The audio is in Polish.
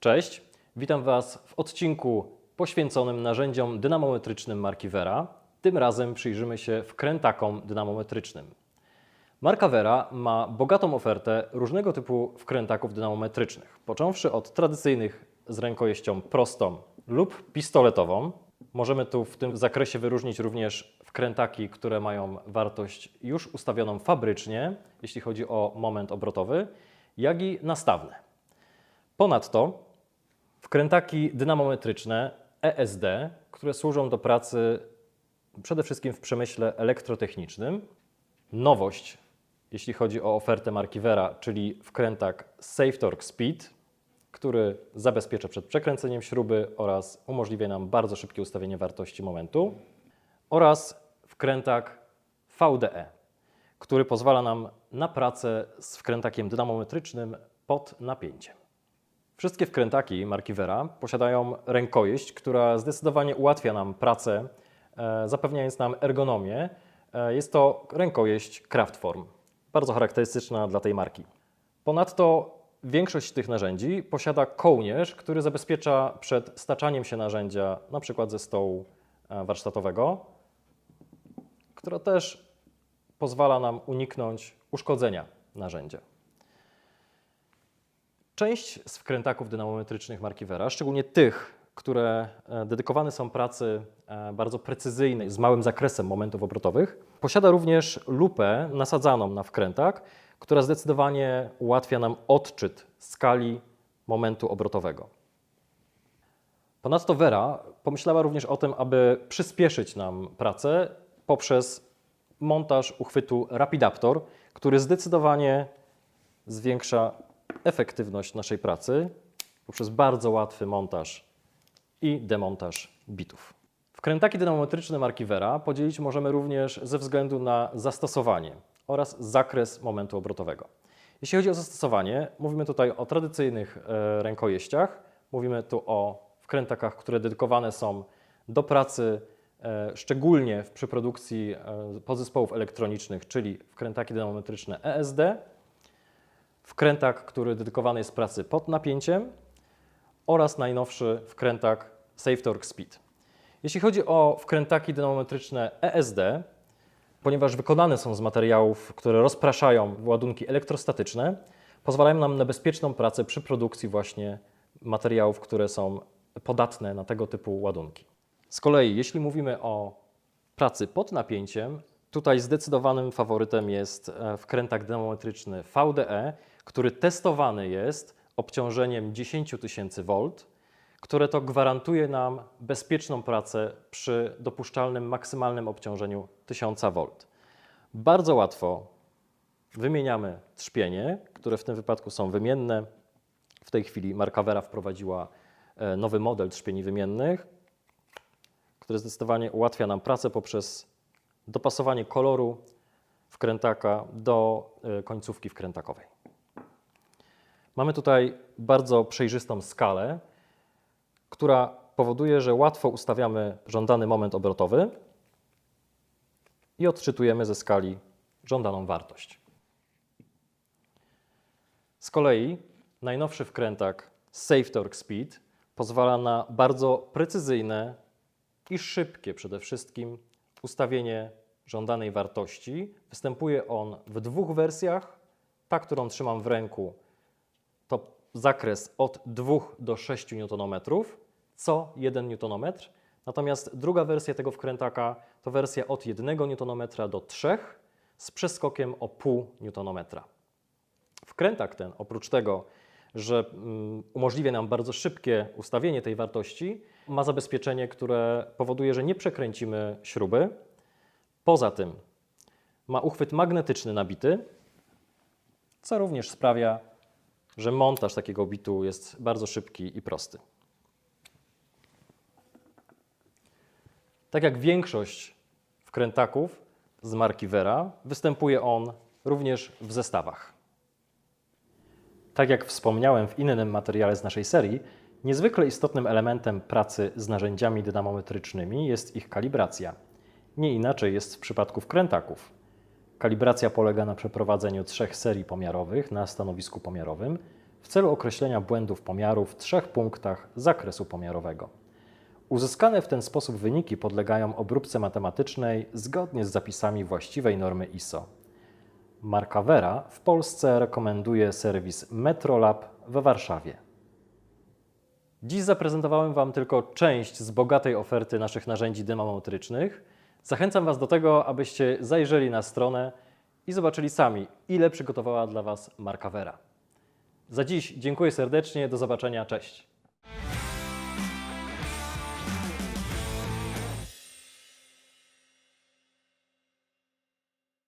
Cześć, witam Was w odcinku poświęconym narzędziom dynamometrycznym marki Vera. Tym razem przyjrzymy się wkrętakom dynamometrycznym. Marka Vera ma bogatą ofertę różnego typu wkrętaków dynamometrycznych, począwszy od tradycyjnych z rękojeścią prostą lub pistoletową. Możemy tu w tym zakresie wyróżnić również wkrętaki, które mają wartość już ustawioną fabrycznie, jeśli chodzi o moment obrotowy, jak i nastawne. Ponadto wkrętaki dynamometryczne ESD, które służą do pracy przede wszystkim w przemyśle elektrotechnicznym. Nowość, jeśli chodzi o ofertę marki Vera, czyli wkrętak Safe Torque Speed, który zabezpiecza przed przekręceniem śruby oraz umożliwia nam bardzo szybkie ustawienie wartości momentu. Oraz wkrętak VDE, który pozwala nam na pracę z wkrętakiem dynamometrycznym pod napięciem. Wszystkie wkrętaki marki Vera posiadają rękojeść, która zdecydowanie ułatwia nam pracę, e, zapewniając nam ergonomię. E, Jest to rękojeść Craftform, bardzo charakterystyczna dla tej marki. Ponadto większość tych narzędzi posiada kołnierz, który zabezpiecza przed staczaniem się narzędzia, na przykład ze stołu e, warsztatowego, która też pozwala nam uniknąć uszkodzenia narzędzia. Część z wkrętaków dynamometrycznych marki Vera, szczególnie tych, które e, dedykowane są pracy e, bardzo precyzyjnej, z małym zakresem momentów obrotowych, posiada również lupę nasadzaną na wkrętak, która zdecydowanie ułatwia nam odczyt skali momentu obrotowego. Ponadto Vera pomyślała również o tym, aby przyspieszyć nam pracę poprzez montaż uchwytu Rapidaptor, który zdecydowanie zwiększa efektywność naszej pracy poprzez bardzo łatwy montaż i demontaż bitów. Wkrętaki dynamometryczne marki Vera podzielić możemy również ze względu na zastosowanie oraz zakres momentu obrotowego. Jeśli chodzi o zastosowanie, mówimy tutaj o tradycyjnych e, rękojeściach, mówimy tu o wkrętakach, które dedykowane są do pracy e, szczególnie w- przy produkcji e, podzespołów elektronicznych, czyli wkrętaki dynamometryczne ESD, wkrętak, który dedykowany jest pracy pod napięciem oraz najnowszy wkrętak Safe Torque Speed. Jeśli chodzi o wkrętaki dynamometryczne ESD, ponieważ wykonane są z materiałów, które rozpraszają ładunki elektrostatyczne, pozwalają nam na bezpieczną pracę przy produkcji właśnie materiałów, które są podatne na tego typu ładunki. Z kolei, jeśli mówimy o pracy pod napięciem, tutaj zdecydowanym faworytem jest e, wkrętak dynamometryczny VDE, który testowany jest obciążeniem 10 tysięcy V, które to gwarantuje nam bezpieczną pracę przy dopuszczalnym maksymalnym obciążeniu 1000 V. Bardzo łatwo wymieniamy trzpienie, które w tym wypadku są wymienne. W tej chwili marka Vera wprowadziła e, nowy model trzpieni wymiennych, który zdecydowanie ułatwia nam pracę poprzez dopasowanie koloru wkrętaka do e, końcówki wkrętakowej. Mamy tutaj bardzo przejrzystą skalę, która powoduje, że łatwo ustawiamy żądany moment obrotowy i odczytujemy ze skali żądaną wartość. Z kolei najnowszy wkrętak Safe Torque Speed pozwala na bardzo precyzyjne i szybkie przede wszystkim ustawienie żądanej wartości. Występuje on w dwóch wersjach. Ta, którą trzymam w ręku, to zakres od 2 do 6 Nm, co 1 Nm. Natomiast druga wersja tego wkrętaka to wersja od 1 Nm do 3 z przeskokiem o pół Nm. Wkrętak ten, oprócz tego, że mm, umożliwia nam bardzo szybkie ustawienie tej wartości, ma zabezpieczenie, które powoduje, że nie przekręcimy śruby. Poza tym ma uchwyt magnetyczny nabity, co również sprawia, że montaż takiego bitu jest bardzo szybki i prosty. Tak jak większość wkrętaków z marki Vera, występuje on również w zestawach. Tak jak wspomniałem w innym materiale z naszej serii, niezwykle istotnym elementem pracy z narzędziami dynamometrycznymi jest ich kalibracja. Nie inaczej jest w przypadku wkrętaków. Kalibracja polega na przeprowadzeniu trzech serii pomiarowych na stanowisku pomiarowym, w celu określenia błędów pomiaru w trzech punktach zakresu pomiarowego. Uzyskane w ten sposób wyniki podlegają obróbce matematycznej zgodnie z zapisami właściwej normy ISO. Marka Vera w Polsce rekomenduje serwis Metrolab we Warszawie. Dziś zaprezentowałem Wam tylko część z bogatej oferty naszych narzędzi dynamometrycznych. Zachęcam Was do tego, abyście zajrzeli na stronę i zobaczyli sami, ile przygotowała dla Was marka Vera. Za dziś dziękuję serdecznie, do zobaczenia, cześć.